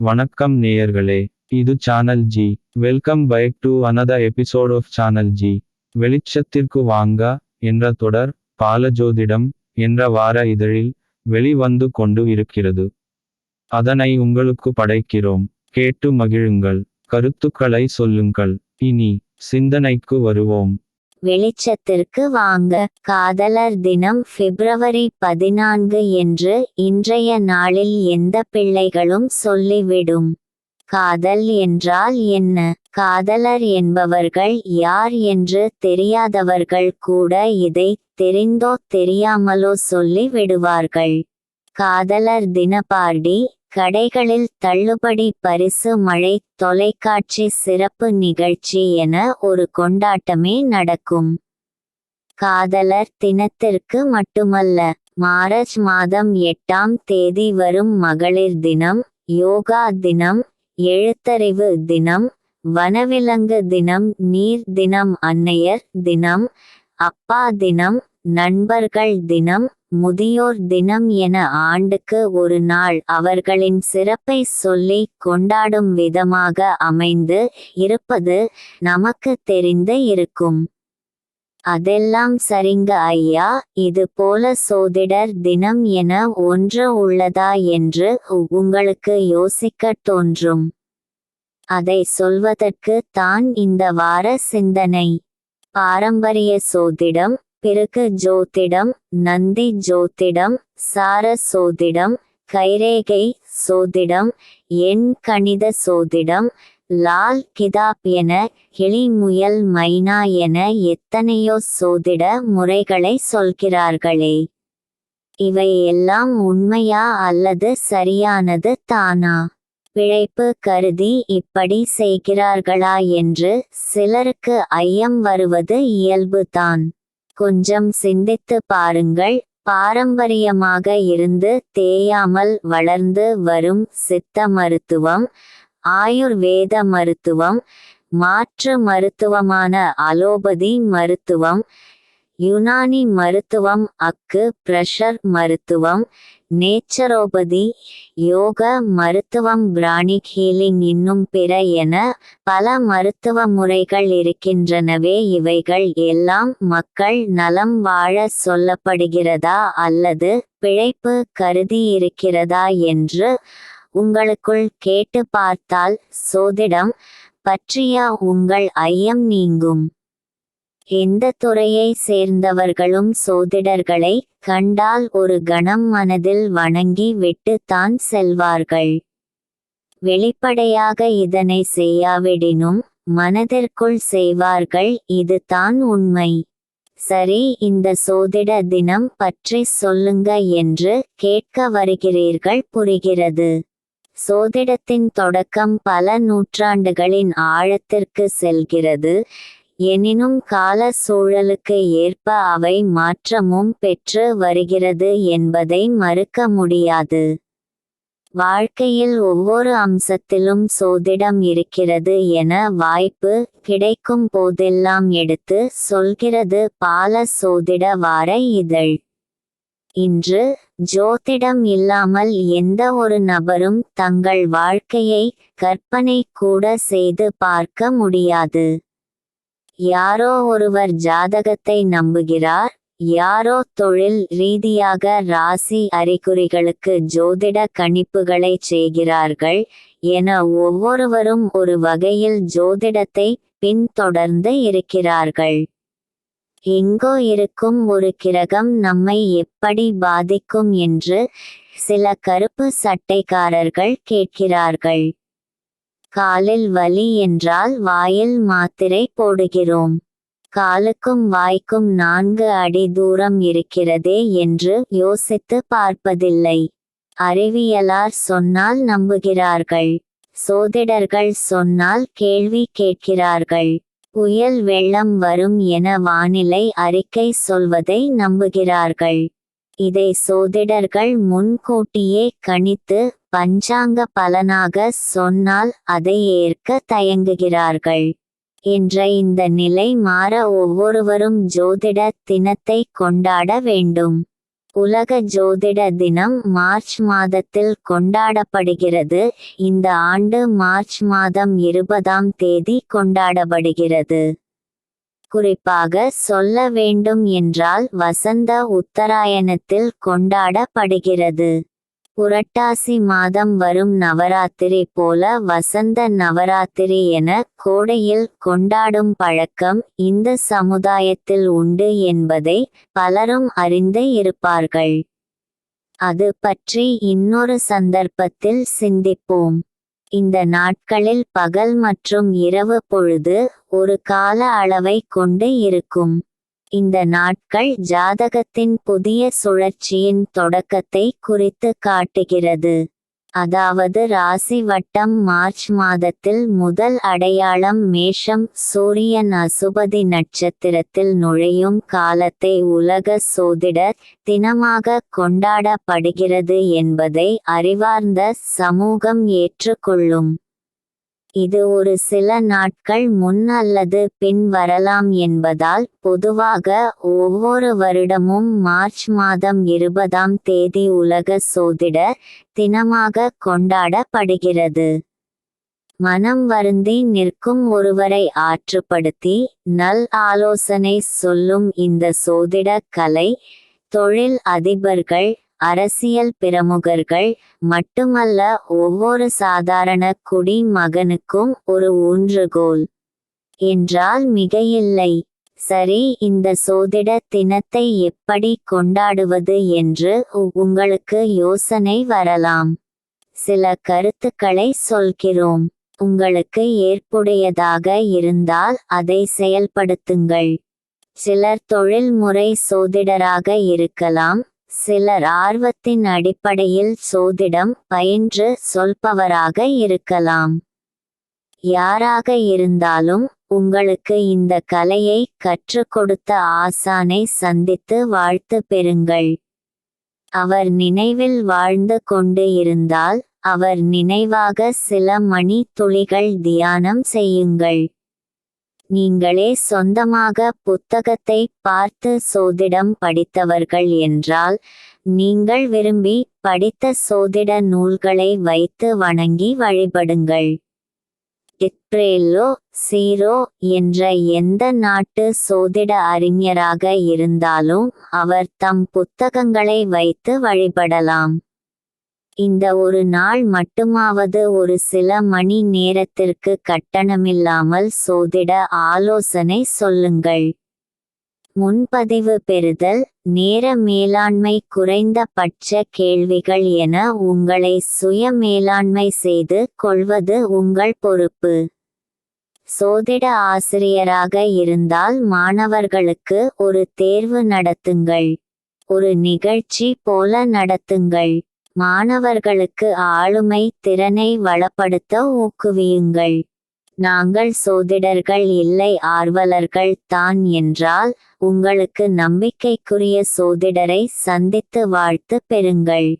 வணக்கம் நேயர்களே இது channel G welcome back to another episode of channel G வெளிச்சத்திற்கு வாங்க என்ற தொடர் பாலஜோதிடம் என்ற வார இதழில் வெளிவந்து கொண்டு இருக்கிறது. அதனை உங்களுக்கு படைக்கிறோம். கேட்டு மகிழுங்கள். கருத்துக்களை சொல்லுங்கள். இனி சிந்தனைக்கு வருவோம். வெளிச்சத்திற்கு வாங்க. காதலர் தினம் பிப்ரவரி பதினான்கு என்று இன்றைய நாளில் எந்த பிள்ளைகளும் சொல்லிவிடும். காதல் என்றால் என்ன? காதலர் என்பவர்கள் யார் என்று தெரியாதவர்கள் கூட இதை தெரிந்தோ தெரியாமலோ சொல்லி விடுவார்கள் காதலர் தினபார்டி கடைகளில் தள்ளுபடி பரிசு மழை தொலைக்காட்சி சிறப்பு நிகழ்ச்சி என ஒரு கொண்டாட்டமே நடக்கும். காதலர் தினத்திற்கு மட்டுமல்ல மார்ச் மாதம் எட்டாம் தேதி வரும் மகளிர் தினம் யோகா தினம் எழுத்தறிவு தினம் வனவிலங்கு தினம் நீர் தினம் அன்னையர் தினம் அப்பா தினம் நண்பர்கள் தினம் முதியோர் தினம் என ஆண்டுக்கு ஒரு நாள் அவர்களின் சிறப்பை சொல்லி கொண்டாடும் விதமாக அமைந்து இருப்பது நமக்கு தெரிந்து இருக்கும். அதெல்லாம் சரிங்க ஐயா இது போல சோதிடர் தினம் என ஒன்று உள்ளதா என்று உங்களுக்கு யோசிக்க தோன்றும். அதை சொல்வதற்கு தான் இந்த வார சிந்தனை. பாரம்பரிய சோதிடம் பிறகு ஜோதிடம் நந்தி ஜோதிடம் சார சோதிடம் கைரேகை சோதிடம் எண் கணித சோதிடம் லால் கிதாப் என கிளிமுயல் மைனா என எத்தனையோ சோதிட முறைகளை சொல்கிறார்களே. இவை எல்லாம் உண்மையா அல்லது சரியானது தானா? பிழைப்பு கருதி இப்படி செய்கிறார்களா என்று சிலருக்கு ஐயம் வருவது இயல்புதான். கொஞ்சம் சிந்தித்து பாருங்கள். பாரம்பரியமாக இருந்து தேயாமல் வளர்ந்து வரும் சித்த மருத்துவம் ஆயுர்வேத மருத்துவம் மாற்று மருத்துவமான அலோபதி மருத்துவம் யுனானி மருத்துவம் அக்கு பிரஷர் மருத்துவம் நேச்சரோபதி யோக மருத்துவம் பிராணிக் ஹீலிங் இன்னும் பிற என பல மருத்துவ முறைகள் இருக்கின்றனவே இவைகள் எல்லாம் மக்கள் நலம் வாழ சொல்லப்படுகிறதா அல்லது பிழைப்பு கருதி இருக்கிறதா என்று உங்களுக்குள் கேட்டு பார்த்தால் சோதிடம் பற்றிய உங்கள் ஐயம் நீங்கும். எந்த துறையை சேர்ந்தவர்களும் சோதிடர்களை கண்டால் ஒரு கணம் மனதில் வணங்கி விட்டு தான் செல்வார்கள். வெளிப்படையாக இதனை செய்யாவிடினும் மனதிற்குள் செய்வார்கள் இது தான் உண்மை. சரி இந்த சோதிட தினம் பற்றி சொல்லுங்க என்று கேட்க வருகிறீர்கள் புரிகிறது. சோதிடத்தின் தொடக்கம் பல நூற்றாண்டுகளின் ஆழத்திற்கு செல்கிறது. எனினும் கால சூழலுக்கு ஏற்ப அவை மாற்றமும் பெற்று வருகிறது என்பதை மறுக்க முடியாது. வாழ்க்கையில் ஒவ்வொரு அம்சத்திலும் சோதிடம் இருக்கிறது என வாய்ப்பு கிடைக்கும் போதெல்லாம் எடுத்து சொல்கிறது பால சோதிட வார இதழ். இன்று ஜோதிடம் இல்லாமல் எந்த ஒரு நபரும் தங்கள் வாழ்க்கையை கற்பனை கூட செய்து பார்க்க முடியாது. யாரோ ஒருவர் ஜாதகத்தை நம்புகிறார் யாரோ தொழில் ரீதியாக ராசி அறிகுறிகளுக்கு ஜோதிட கணிப்புகளை செய்கிறார்கள் என ஒவ்வொருவரும் ஒரு வகையில் ஜோதிடத்தை பின்தொடர்ந்து இருக்கிறார்கள். எங்கோ இருக்கும் ஒரு கிரகம் நம்மை எப்படி பாதிக்கும் என்று சில கருப்பு சட்டைக்காரர்கள் கேட்கிறார்கள். காலில் வலி என்றால் வாயில் மாத்திரை போடுகிறோம். காலுக்கும் வாய்க்கும் நான்கு அடி தூரம் இருக்கிறதே என்று யோசித்து பார்ப்பதில்லை. அறிவியலார் சொன்னால் நம்புகிறார்கள். சோதிடர்கள் சொன்னால் கேள்வி கேட்கிறார்கள். புயல் வெள்ளம் வரும் என வானிலை அறிக்கை சொல்வதை நம்புகிறார்கள். இதை சோதிடர்கள் முன்கூட்டியே கணித்து பஞ்சாங்க பலனாக சொன்னால் அதை ஏற்க தயங்குகிறார்கள். என்ற இந்த நிலை மாற ஒவ்வொருவரும் ஜோதிட தினத்தை கொண்டாட வேண்டும். உலக ஜோதிட தினம் மார்ச் மாதத்தில் கொண்டாடப்படுகிறது. இந்த ஆண்டு மார்ச் மாதம் இருபதாம் தேதி கொண்டாடப்படுகிறது. குறிப்பாக சொல்ல வேண்டும் என்றால் வசந்த உத்தராயணத்தில் கொண்டாடப்படுகிறது. புரட்டாசி மாதம் வரும் நவராத்திரி போல வசந்த நவராத்திரி என கோடையில் கொண்டாடும் பழக்கம் இந்த சமுதாயத்தில் உண்டு என்பதை பலரும் அறிந்து இருப்பார்கள். அது பற்றி இன்னொரு சந்தர்ப்பத்தில் சிந்திப்போம். இந்த நாட்களில் பகல் மற்றும் இரவு பொழுது ஒரு கால அளவை கொண்டு இருக்கும். இந்த நாட்கள் ஜாதகத்தின் புதிய சுழற்சியின் தொடக்கத்தை குறித்து காட்டுகிறது. அதாவது ராசி வட்டம் மார்ச் மாதத்தில் முதல் அடையாளம் மேஷம் சூரியன் அசுபதி நட்சத்திரத்தில் நுழையும் காலத்தை உலக சோதிடர் தினமாக கொண்டாடப்படுகிறது என்பதை அறிவார்ந்த சமூகம் ஏற்றுக்கொள்ளும். இது ஒரு சில நாட்கள் முன் அல்லது பின் வரலாம் என்பதால் பொதுவாக ஒவ்வொரு வருடமும் மார்ச் மாதம் இருபதாம் தேதி உலக சோதிட தினமாக கொண்டாடப்படுகிறது. மனம் வருந்தி நிற்கும் ஒருவரை ஆற்றுப்படுத்தி நல் ஆலோசனை சொல்லும் இந்த சோதிட கலை தொழில் அதிபர்கள் அரசியல் பிரமுகர்கள் மட்டுமல்ல ஒவ்வொரு சாதாரண குடி மகனுக்கும் ஒரு ஊன்றுகோல். என்றால் மிகையில்லை. சரி இந்த சோதிட தினத்தை எப்படி கொண்டாடுவது என்று உங்களுக்கு யோசனை வரலாம். சில கருத்துக்களை சொல்கிறோம். உங்களுக்கு ஏற்புடையதாக இருந்தால் அதை செயல்படுத்துங்கள். சிலர் தொழில்முறை சோதிடராக இருக்கலாம். சிலர் ஆர்வத்தின் அடிப்படையில் சோதிடம் பயின்று சொல்பவராக இருக்கலாம். யாராக இருந்தாலும் உங்களுக்கு இந்த கலையை கற்றுக் கொடுத்த ஆசானை சந்தித்து வாழ்த்து பெறுங்கள். அவர் நினைவில் வாழ்ந்து கொண்டு இருந்தால் அவர் நினைவாக சில மணி துளிகள் தியானம் செய்யுங்கள். நீங்களே சொந்தமாக புத்தகத்தை பார்த்து சோதிடம் படித்தவர்கள் என்றால் நீங்கள் விரும்பி படித்த சோதிட நூல்களை வைத்து வணங்கி வழிபடுங்கள். டிப்ரேலோ சீரோ என்ற எந்த நாட்டு சோதிட அறிஞராக இருந்தாலும் அவர் தம் புத்தகங்களை வைத்து வழிபடலாம். இந்த ஒரு நாள் மட்டுமாவது ஒரு சில மணி நேரத்திற்கு கட்டணமில்லாமல் சோதிட ஆலோசனை சொல்லுங்கள். முன்பதிவு பெறுதல் நேர மேலாண்மை குறைந்த பட்ச கேள்விகள் என உங்களை சுய மேலாண்மை செய்து கொள்வது உங்கள் பொறுப்பு. சோதிட ஆசிரியராக இருந்தால் மாணவர்களுக்கு ஒரு தேர்வு நடத்துங்கள். ஒரு நிகழ்ச்சி போல நடத்துங்கள். மாணவர்களுக்கு ஆளுமை திறனை வளப்படுத்த ஊக்குவியுங்கள். நாங்கள் சோதிடர்கள் இல்லை ஆர்வலர்கள் தான் என்றால் உங்களுக்கு நம்பிக்கைக்குரிய சோதிடரை சந்தித்து வாழ்த்து பெறுங்கள்.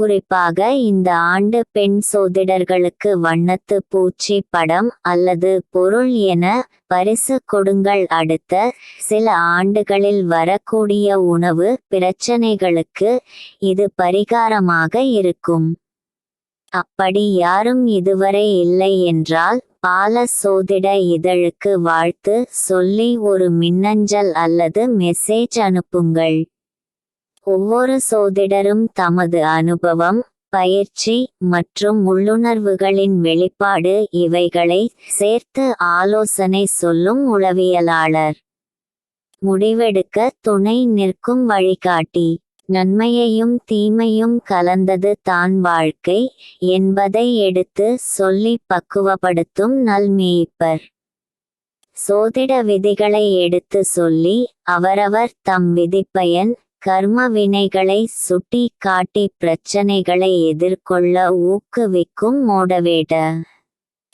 குறிப்பாக இந்த ஆண்டு பெண் சோதிடர்களுக்கு வண்ணத்து பூச்சி படம் அல்லது பொருள் என பரிசு கொடுங்கள். அடுத்த சில ஆண்டுகளில் வரக்கூடிய உணவு பிரச்சனைகளுக்கு இது பரிகாரமாக இருக்கும். அப்படி யாரும் இதுவரை இல்லை என்றால் பால சோதிட இதழுக்கு வாழ்த்து சொல்லி ஒரு மின்னஞ்சல் அல்லது மெசேஜ் அனுப்புங்கள். ஒவ்வொரு சோதிடரும் தமது அனுபவம் பயிற்சி மற்றும் உள்ளுணர்வுகளின் வெளிப்பாடு இவைகளை சேர்த்து ஆலோசனை சொல்லும் உளவியலாளர். முடிவெடுக்க துணை நிற்கும் வழிகாட்டி. நன்மையையும் தீமையும் கலந்தது தான் வாழ்க்கை என்பதை எடுத்து சொல்லி பக்குவப்படுத்தும் நல்மேய்ப்பர் சோதிட விதிகளை எடுத்து சொல்லி அவரவர் தம் விதிப்பயன் கர்ம வினைகளை சுட்டி காட்டி பிரச்சனைகளை எதிர்கொள்ள ஊக்குவிக்கும் மோடவேட.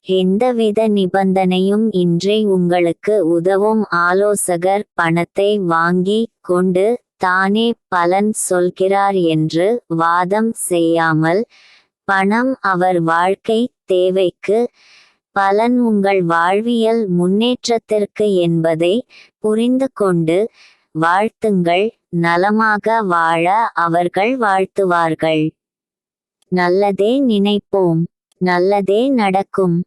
எந்தவித நிபந்தனையும் இன்றி உங்களுக்கு உதவும் ஆலோசகர் பணத்தை வாங்கி கொண்டு தானே பலன் சொல்கிறார் என்று வாதம் செய்யாமல் பணம் அவர் வாழ்க்கை தேவைக்கு பலன் உங்கள் வாழ்வியல் முன்னேற்றத்திற்கு என்பதை புரிந்து கொண்டு வாழ்த்துங்கள். நலமாக வாழ அவர்கள் வாழ்த்துவார்கள். நல்லதே நினைப்போம். நல்லதே நடக்கும்.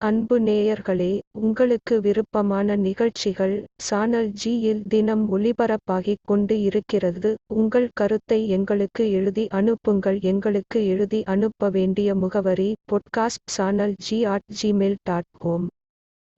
அன்பு நேயர்களே உங்களுக்கு விருப்பமான நிகழ்ச்சிகள் சானல் ஜியில் தினம் ஒளிபரப்பாகிக் கொண்டு இருக்கிறது. உங்கள் கருத்தை எங்களுக்கு எழுதி அனுப்புங்கள். எங்களுக்கு எழுதி அனுப்ப வேண்டிய முகவரி podcast channel G at Gmail dot com